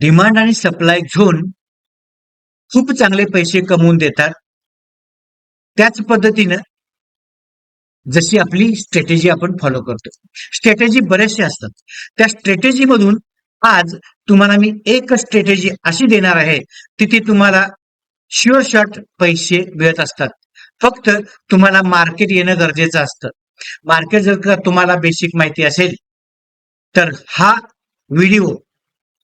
Demand आणि supply zone खूप चांगले पैसे कमवून देतात. त्याच पद्धतीनं जशी आपली स्ट्रॅटेजी आपण फॉलो करतो. स्ट्रॅटेजी बरेचसे असतात. त्या स्ट्रॅटेजीमधून आज तुम्हाला मी एक स्ट्रॅटेजी अशी देणार आहे तिथे तुम्हाला शुअर शॉट पैसे मिळत असतात. फक्त तुम्हाला मार्केट येणं गरजेचं असतं. मार्केट जर का तुम्हाला बेसिक माहिती असेल तर हा व्हिडिओ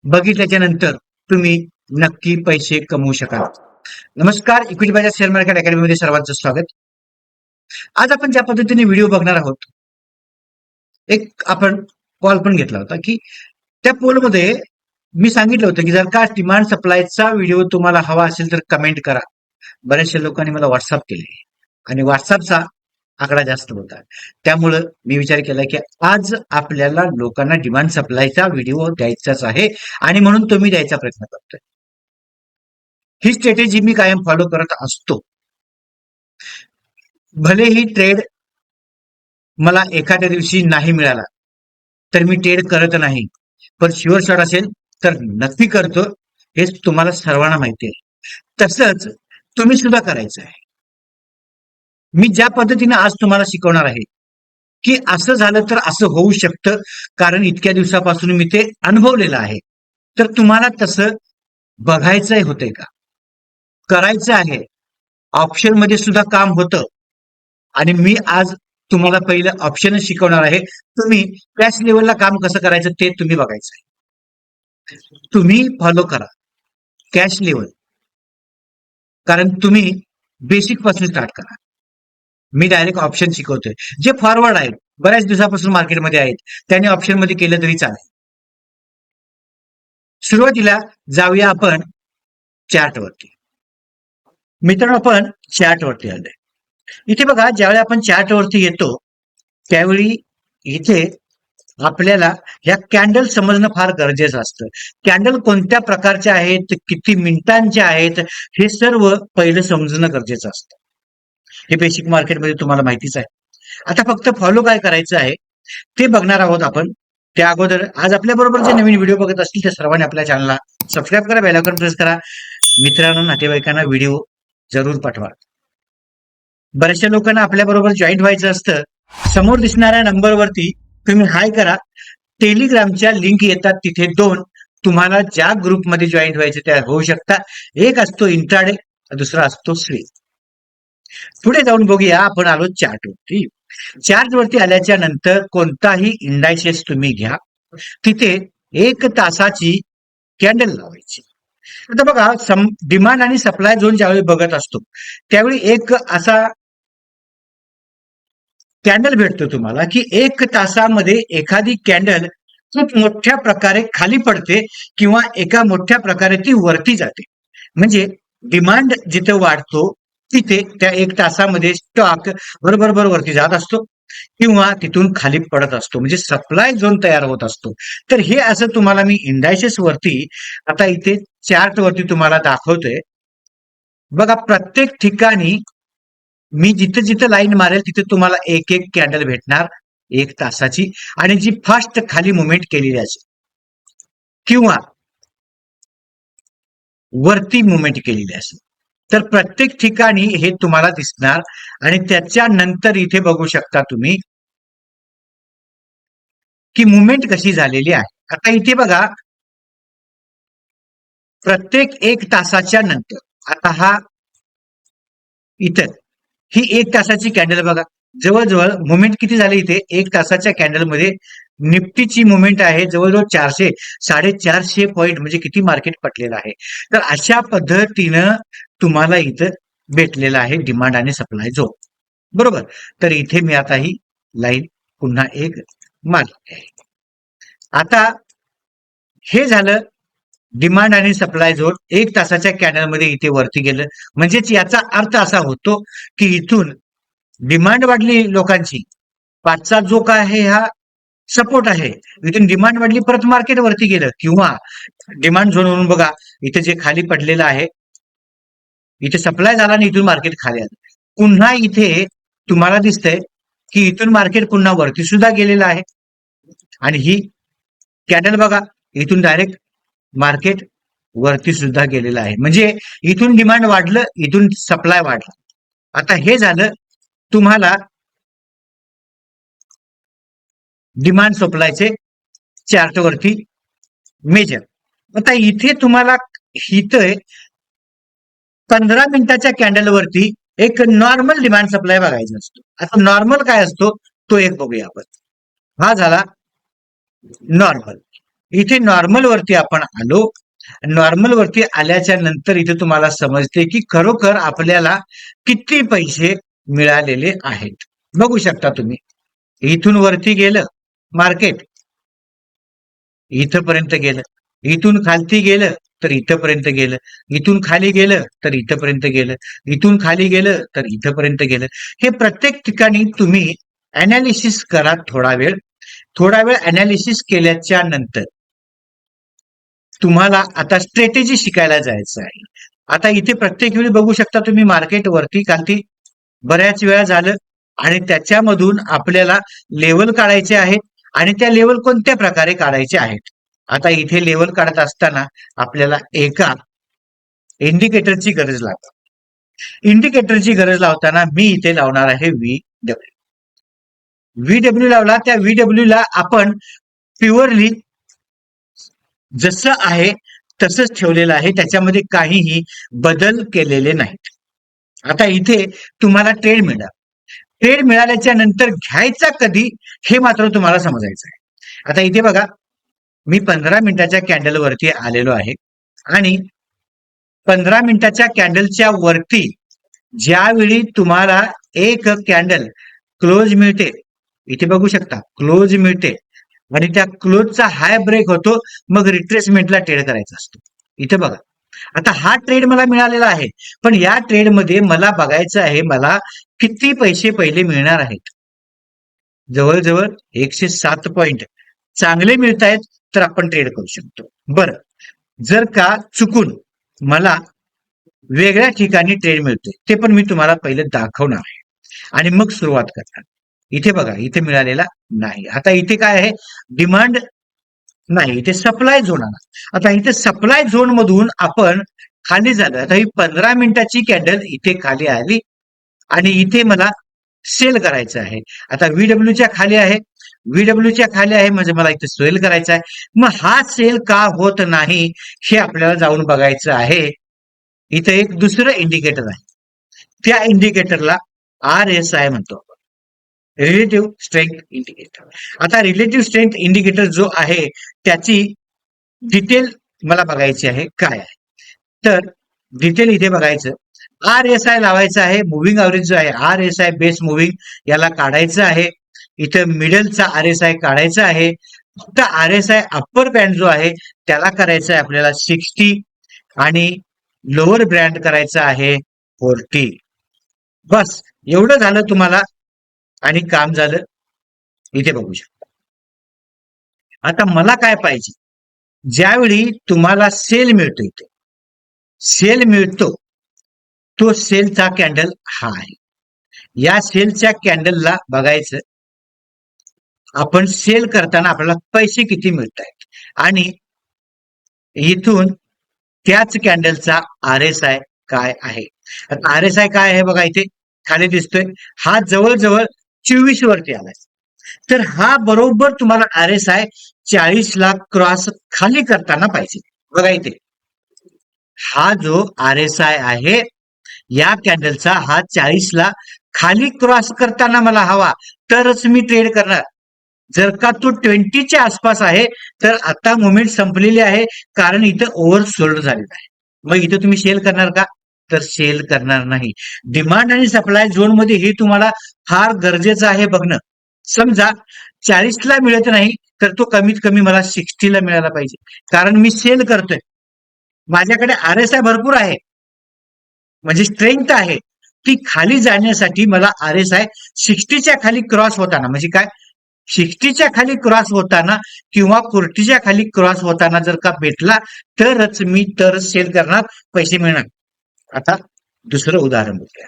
बघितल्याच्या नंतर तुम्ही नक्की पैसे कमवू शकाल. नमस्कार इक्विटी बाजार शेअर मार्केट अकॅडमीमध्ये सर्वांचं स्वागत. आज आपण ज्या पद्धतीने व्हिडिओ बघणार आहोत एक आपण कॉल पण घेतला होता की त्या पोलमध्ये मी सांगितलं होतं की जर का डिमांड सप्लायचा व्हिडिओ तुम्हाला हवा असेल तर कमेंट करा. बऱ्याचशा लोकांनी मला व्हॉट्सअप केले. आणि व्हॉट्सअपचा आकडा जास्त होता. त्यामुळं मी विचार केला की आज आपल्याला लोकांना डिमांड सप्लायचा व्हिडिओ द्यायचाच आहे आणि म्हणून तो मी द्यायचा प्रयत्न करतोय. ही स्ट्रॅटेजी मी कायम फॉलो करत असतो. भले ही ट्रेड मला एखाद्या दिवशी नाही मिळाला तर मी ट्रेड करत नाही. पण शुअर शॉट असेल तर नक्की करतो हे तुम्हाला सर्वांना माहिती आहे. तसंच तुम्ही सुद्धा करायचं आहे. मी ज्या पद्धतीने आज तुम्हाला शिकवणार आहे की असं झालं तर असं होऊ शकतं कारण इतक्या दिवसापासून मी ते अनुभवलेलं आहे. तर तुम्हाला तसं बघायचंय होतंय का? करायचं आहे. ऑप्शनमध्ये सुद्धा काम होतं. आणि मी आज तुम्हाला पहिलं ऑप्शन शिकवणार आहे. तुम्ही कॅश लेवलला काम कसं करायचं ते तुम्ही बघायचं आहे तुम्ही फॉलो करा. कॅश लेवल कारण तुम्ही बेसिकपासून स्टार्ट करा. मी डायरेक्ट ऑप्शन शिकवतोय. जे फॉरवर्ड आहेत बऱ्याच दिवसापासून मार्केटमध्ये आहेत त्याने ऑप्शनमध्ये केलं तरी चालेल. सुरुवातीला जाऊया आपण चार्टवरती मित्रांनो आपण चार्टवरती आलोय. इथे बघा ज्यावेळी आपण चार्टवरती येतो त्यावेळी इथे आपल्याला या कॅन्डल समजणं फार गरजेचं असतं. कॅन्डल कोणत्या प्रकारचे आहेत किती मिनिटांचे आहेत हे सर्व पहिलं समजणं गरजेचं असतं. हे बेसिक मार्केटमध्ये तुम्हाला माहितीच आहे. आता फक्त फॉलो काय करायचं आहे ते बघणार आहोत आपण. त्या अगोदर आज आपल्या बरोबर जे नवीन व्हिडिओ बघत असतील त्या सर्वांनी आपल्या चॅनलला सबस्क्राईब करा बेलायकॉन प्रेस करा. मित्रांनो नातेवाईकांना व्हिडिओ जरूर पाठवा. बऱ्याचशा लोकांना आपल्या बरोबर व्हायचं असतं. समोर दिसणाऱ्या नंबरवरती तुम्ही हाय करा. टेलिग्रामच्या लिंक येतात तिथे दोन. तुम्हाला ज्या ग्रुपमध्ये जॉईन व्हायचे त्या होऊ शकता. एक असतो इंट्राडे दुसरा असतो स्वी पुढे जाऊन बघूया आपण आलो चार्टवरती वरती. चार्ट वरती आल्याच्यानंतर कोणताही इंडायसेस तुम्ही घ्या. तिथे एक तासाची कॅन्डल लावायची. आता बघा सम डिमांड आणि सप्लाय झोन ज्यावेळी बघत असतो त्यावेळी एक असा कॅन्डल भेटतो तुम्हाला की एक तासामध्ये एखादी कॅन्डल खूप मोठ्या प्रकारे खाली पडते किंवा एका मोठ्या प्रकारे ती वरती जाते. म्हणजे डिमांड जिथे वाढतो तिथे त्या एक तासामध्ये स्टॉक बरोबर बरोबर वरती जात असतो किंवा तिथून खाली पडत असतो. म्हणजे सप्लाय झोन तयार होत असतो. तर हे असं तुम्हाला मी इंडायसेस वरती आता इथे चार्ट वरती तुम्हाला दाखवतोय. बघा प्रत्येक ठिकाणी मी जिथे जिथे लाईन मारेल तिथे तुम्हाला एक एक कॅन्डल भेटणार एक तासाची. आणि जी फास्ट खाली मुवमेंट केलेली असेल किंवा वरती मुवमेंट केलेली असेल तर प्रत्येक ठिकाणी हे तुम्हाला दिसणार आणि त्याच्यानंतर इथे बघू शकता तुम्ही की मुवमेंट कशी झालेली आहे. आता इथे बघा. प्रत्येक एक तासाच्या नंतर. आता हा इथं. ही एक तासाची कॅन्डल बघा. जवळजवळ मुवमेंट किती झाली इथे? एक तासाच्या कॅन्डलमध्ये निफ्टीची मुवमेंट आहे जवळजवळ चारशे साडेचारशे पॉईंट म्हणजे किती मार्केट पटलेलं आहे. तर अशा पद्धतीनं तुम्हाला इथं भेटलेलं आहे डिमांड आणि सप्लाय जो. बरोबर? तर इथे मी आता ही लाईन पुन्हा एक मारली आहे आता हे झालं डिमांड आणि सप्लाय झोन एक तासाच्या कॅनलमध्ये इथे वरती गेलं. म्हणजेच याचा अर्थ असा होतो की इथून डिमांड वाढली लोकांची. पाचचा जो काय आहे हा सपोर्ट आहे. इथून डिमांड वाढली परत मार्केट वरती गेलं. किंवा डिमांड झोनवरून बघा इथे जे खाली पडलेलं आहे इथे सप्लाय झाला आणि इथून मार्केट खाली आलं. पुन्हा इथे तुम्हाला दिसतंय की इथून मार्केट पुन्हा वरती सुद्धा गेलेलं आहे. आणि ही कॅन्डल बघा इथून डायरेक्ट मार्केट वरती सुद्धा गेलेलं आहे. म्हणजे इथून डिमांड वाढलं इथून सप्लाय वाढला. आता हे झालं तुम्हाला डिमांड सप्लायचे चार्टवरती मेजर आता इथे तुम्हाला इथं पंधरा मिनिटाच्या कॅन्डलवरती एक नॉर्मल डिमांड सप्लाय बघायचा असतो. आता नॉर्मल काय असतो? तो एक बघूया आपण. हा झाला नॉर्मल इथे नॉर्मल वरती आपण आलो. नॉर्मल वरती आल्याच्यानंतर इथे तुम्हाला समजते की खरोखर आपल्याला किती पैसे मिळालेले आहेत. बघू शकता तुम्ही. इथून वरती गेलं. मार्केट. इथपर्यंत गेलं. इथून खालती गेलं तर इथपर्यंत गेलं. इथून खाली गेलं तर इथपर्यंत गेलं. इथून खाली गेलं तर इथपर्यंत गेलं. हे प्रत्येक ठिकाणी तुम्ही अनालिसिस करा थोडा वेळ. थोडा वेळ अनालिसिस केल्याच्यानंतर तुम्हाला आता स्ट्रॅटेजी शिकायला जायचं आहे. आता इथे प्रत्येक वेळी बघू शकता तुम्ही मार्केट वरती खालती. बऱ्याच वेळा झालं आणि त्याच्यामधून आपल्याला लेवल काढायचे आहेत. आणि त्या लेवल कोणत्या प्रकारे काढायचे आहेत? आता इथे लेवल काढत असताना आपल्याला एका इंडिकेटरची गरज लागते. इंडिकेटरची गरज लावताना मी इथे लावणार आहे व्ही डब्ल्यू व्ही डब्ल्यू लावला त्या व्ही डब्ल्यू ला आपण प्युअरली जसं आहे तसंच ठेवलेलं आहे. त्याच्यामध्ये काहीही बदल केलेले नाहीत. आता इथे तुम्हाला ट्रेड मिळणार ट्रेड मिळाल्याच्या नंतर घ्यायचा कधी हे मात्र तुम्हाला समजायचं आहे. आता इथे बघा मी पंधरा मिनिटाच्या कॅन्डल वरती आलेलो आहे आणि पंधरा मिनिटाच्या कॅन्डलच्या वरती ज्यावेळी तुम्हाला एक कॅन्डल क्लोज मिळते इथे बघू शकता क्लोज मिळते आणि त्या क्लोजचा हाय ब्रेक होतो मग रिट्रेसमेंटला ट्रेड करायचा असतो. इथे बघा. आता हा ट्रेड मला मिळालेला आहे. पण या ट्रेडमध्ये मला बघायचं आहे मला किती पैसे पहिले मिळणार आहेत? जवळजवळ एकशे सात पॉईंट चांगले मिळत आहेत तर आपण ट्रेड करू शकतो. बरं. जर का चुकून मला वेगळ्या ठिकाणी ट्रेड मिळते ते पण मी तुम्हाला पहिले दाखवणार आहे. आणि मग सुरुवात करणार. इथे बघा इथे मिळालेला नाही. आता इथे काय आहे? डिमांड नाही इथे सप्लाय झोन आला. आता इथे सप्लाय झोन मधून आपण खाली झालं. आता ही पंधरा मिनिटाची कॅन्डल इथे खाली आली आणि इथे मला सेल करायचं आहे. आता व्हीडब्ल्यूच्या च्या खाली आहे. व्हीडब्ल्यूच्या च्या खाली आहे म्हणजे मला इथे सेल करायचा आहे. मग हा सेल का होत नाही हे आपल्याला जाऊन बघायचं आहे. इथे एक दुसरं इंडिकेटर आहे. त्या इंडिकेटरला आर एस आय म्हणतो. आपण रिलेटिव्ह स्ट्रेंथ इंडिकेटर आता रिलेटिव्ह स्ट्रेंथ इंडिकेटर जो आहे त्याची डिटेल मला बघायची आहे. काय आहे? तर डिटेल इथे बघायचं. आर एस आय लावायचं आहे मुव्हिंग अवरेज जो आहे R S I base moving याला काढायचं आहे. इथं मिडलचा आर एस आय काढायचा आहे. फक्त R S I upper band जो आहे त्याला करायचा आहे आपल्याला सिक्स्टी आणि लोअर ब्रँड करायचा आहे फोर्टी बस एवढं झालं तुम्हाला आणि काम झालं इथे बघू शकता. आता मला काय पाहिजे? ज्यावेळी तुम्हाला सेल मिळतो इथे सेल मिळतो तो सेलचा कॅन्डल हा आहे. या सेलच्या कॅन्डलला बघायचं आपण सेल करताना आपल्याला पैसे किती मिळत आहेत आणि इथून त्याच कॅन्डलचा आर एस आय काय आहे? आर एस आय काय आहे बघा इथे? खाली दिसतोय. हा जवळजवळ चोवीस वरती आलाय. तर हा बरोबर तुम्हाला आर एस आय चाळीस लाख क्रॉस खाली करताना पाहिजे. बघा इथे. हा जो आर एस आय आहे या कॅन्डलचा हा चाळीस ला खाली क्रॉस करताना मला हवा तरच मी ट्रेड करणार. जर का तो ट्वेंटीच्या आसपास आहे तर आता मुवमेंट संपलेली आहे कारण इथं ओव्हर सोल्ड झालेला आहे. मग इथं तुम्ही सेल करणार का? तर सेल करणार नाही. डिमांड आणि सप्लाय झोनमध्ये हे तुम्हाला फार गरजेचं आहे बघणं. समजा चाळीसला मिळत नाही तर तो कमीत कमी मला सिक्स्टीला मिळाला पाहिजे. कारण मी सेल करतोय. माझ्याकडे आर एस आय भरपूर आहे. म्हणजे स्ट्रेंथ आहे. ती खाली जाण्यासाठी मला आर एस आय सिक्स्टीच्या खाली क्रॉस होताना म्हणजे काय? सिक्स्टीच्या खाली क्रॉस होताना किंवा फोर्टीच्या खाली क्रॉस होताना जर का भेटला तरच मी तर सेल करणार पैसे मिळणार. आता दुसरं उदाहरण बघूया.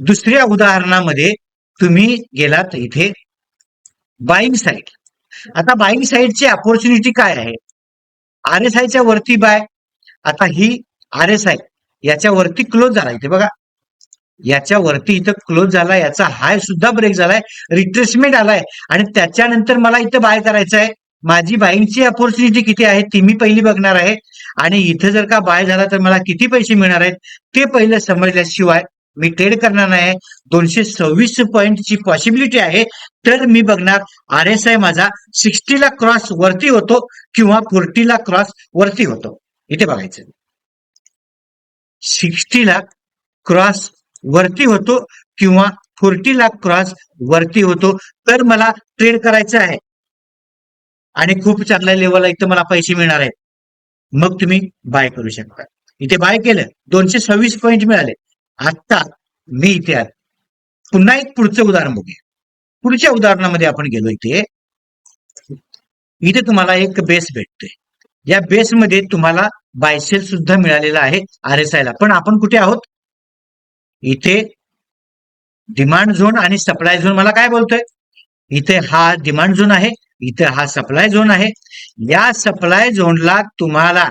दुसऱ्या उदाहरणामध्ये तुम्ही गेलात इथे बाईंग साईड आता बाईंग साईडची अपॉर्च्युनिटी काय आहे? आर एस आयच्या वरती बाय आता ही आर एस आय याच्या वरती क्लोज झाला इथे बघा. याच्या वरती इथं क्लोज झाला याचा हाय सुद्धा ब्रेक झालाय रिट्रेसमेंट आलाय आणि त्याच्यानंतर मला इथं बाय करायचं आहे माझी बाईंगची अपॉर्च्युनिटी किती आहे ती मी पहिली बघणार आहे. आणि इथे जर का बाय झाला तर मला किती पैसे मिळणार आहेत ते पहिलं समजल्याशिवाय मी ट्रेड करणार नाही. दोनशे सव्वीस पॉईंटची पॉसिबिलिटी आहे तर मी बघणार आर एस आय माझा सिक्स्टीला क्रॉस वरती होतो किंवा फोर्टीला क्रॉस वरती होतो. इथे बघायचं. सिक्स्टीला क्रॉस वरती होतो किंवा फोर्टीला क्रॉस वरती होतो तर मला ट्रेड करायचं आहे. आणि खूप चांगल्या लेवलला इथं मला पैसे मिळणार आहेत. मग तुम्ही बाय करू शकता. इथे बाय केलं दोनशे सव्वीस पॉईंट मिळाले. आत्ता मी इथे आलो. पुन्हा एक पुढचं उदाहरण बघूया. पुढच्या उदाहरणामध्ये आपण गेलो इथे. इथे तुम्हाला एक बेस भेटतोय. या बेसमध्ये तुम्हाला बायसेल सुद्धा मिळालेला आहे आर एस आय ला. पण आपण कुठे आहोत? इथे डिमांड झोन आणि सप्लाय झोन मला काय बोलतोय? इथे हा डिमांड झोन आहे. इथं हा सप्लाय झोन आहे. या सप्लाय झोनला तुम्हाला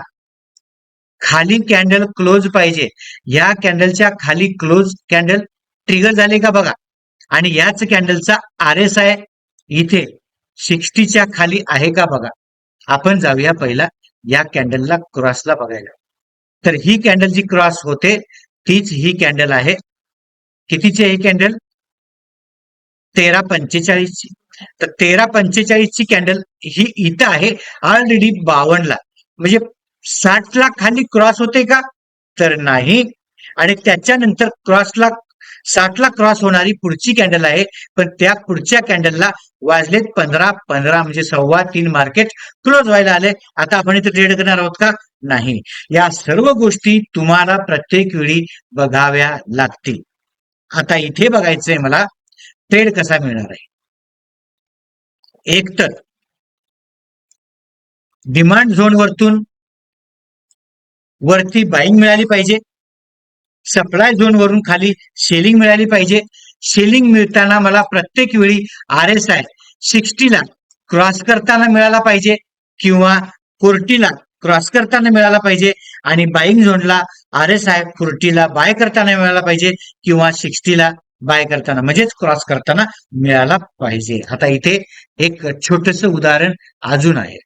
खाली कॅन्डल क्लोज पाहिजे. या कॅन्डलच्या खाली क्लोज कॅन्डल ट्रिगर झाले का बघा. आणि याच कॅन्डलचा आर एस आय इथे सिक्स्टीच्या खाली आहे का बघा. आपण जाऊया पहिला या कॅन्डलला क्रॉसला बघायला. तर ही कॅन्डल जी क्रॉस होते तीच ही कॅन्डल आहे. कितीची आहे ही कॅन्डल तेरा पंचेचाळीसची. तर तेरा पंचेचाळीसची कॅन्डल ही इथं आहे ऑलरेडी बावनला म्हणजे साठला खाली क्रॉस होते का? तर नाही. आणि त्याच्यानंतर क्रॉसला साठला क्रॉस होणारी पुढची कॅन्डल आहे पण त्या पुढच्या कॅन्डलला वाजलेत पंधरा पंधरा म्हणजे सव्वा तीन मार्केट क्लोज व्हायला आले. आता आपण इथे ट्रेड करणार आहोत का? नाही. या सर्व गोष्टी तुम्हाला प्रत्येक वेळी बघाव्या लागतील. आता इथे बघायचंय मला ट्रेड कसा मिळणार आहे? एक तर डिमांड झोन वरतून वरती बाईंग मिळाली पाहिजे. सप्लाय झोन वरून खाली सेलिंग मिळाली पाहिजे. सेलिंग मिळताना मला प्रत्येक वेळी आर एस आय सिक्स्टीला क्रॉस करताना मिळाला पाहिजे किंवा फोर्टीला क्रॉस करताना मिळाला पाहिजे आणि बाईंग झोनला आर एस आय फोर्टीला बाय करताना मिळाला पाहिजे किंवा सिक्स्टीला बाय करताना म्हणजेच क्रॉस करताना मिळाला पाहिजे. आता इथे एक छोटस उदाहरण अजून आहे.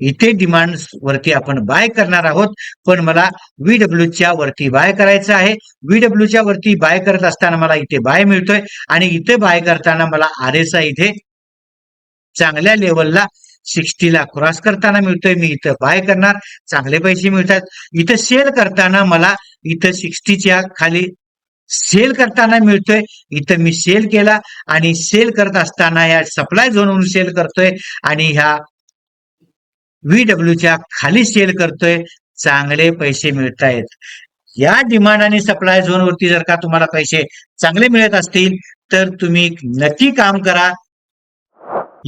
इथे डिमांड वरती आपण बाय करणार आहोत पण मला VW च्या वरती बाय करायचं आहे. व्हीडब्ल्यू च्या वरती बाय करत असताना मला इथे बाय मिळतोय आणि इथे बाय करताना मला आर एस आय इथे चांगल्या लेवलला सिक्स्टीला क्रॉस करताना मिळतोय. मी इथं बाय करणार चांगले पैसे मिळतात. इथं सेल करताना मला इथं सिक्स्टीच्या खाली सेल करताना मिळतोय. इथं मी सेल केला आणि सेल करत असताना या सप्लाय झोनवरून सेल करतोय आणि ह्या च्या खाली सेल करतोय. चांगले पैसे मिळत आहेत या डिमांड आणि सप्लाय झोन वरती जर का तुम्हाला पैसे चांगले मिळत असतील तर तुम्ही नक्की काम करा.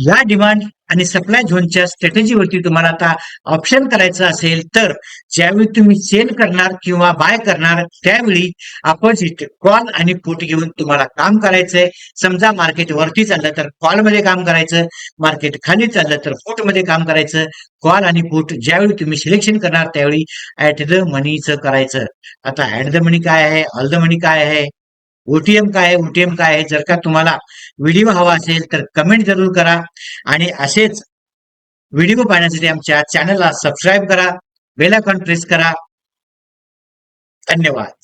या डिमांड आणि सप्लाय झोनच्या स्ट्रॅटेजीवरती तुम्हाला आता ऑप्शन करायचं असेल तर ज्यावेळी तुम्ही सेल करणार किंवा बाय करणार त्यावेळी अपोजिट कॉल आणि पुट घेऊन तुम्हाला काम करायचंय. समजा मार्केट वरती चाललं तर कॉलमध्ये काम करायचं. मार्केट खाली चाललं तर पुटमध्ये काम करायचं. कॉल आणि पुट ज्यावेळी तुम्ही सिलेक्शन करणार त्यावेळी ऍट द मनीचं करायचं. आता ऍट द मनी काय आहे? ऑल द मनी काय आहे? ओटीएम काय आहे ओटीएम काय आहे जर का तुम्हाला व्हिडिओ हवा असेल तर कमेंट जरूर करा. आणि असेच व्हिडिओ पाहण्यासाठी आमच्या चॅनलला सबस्क्राईब करा बेल आयकॉन प्रेस करा. धन्यवाद.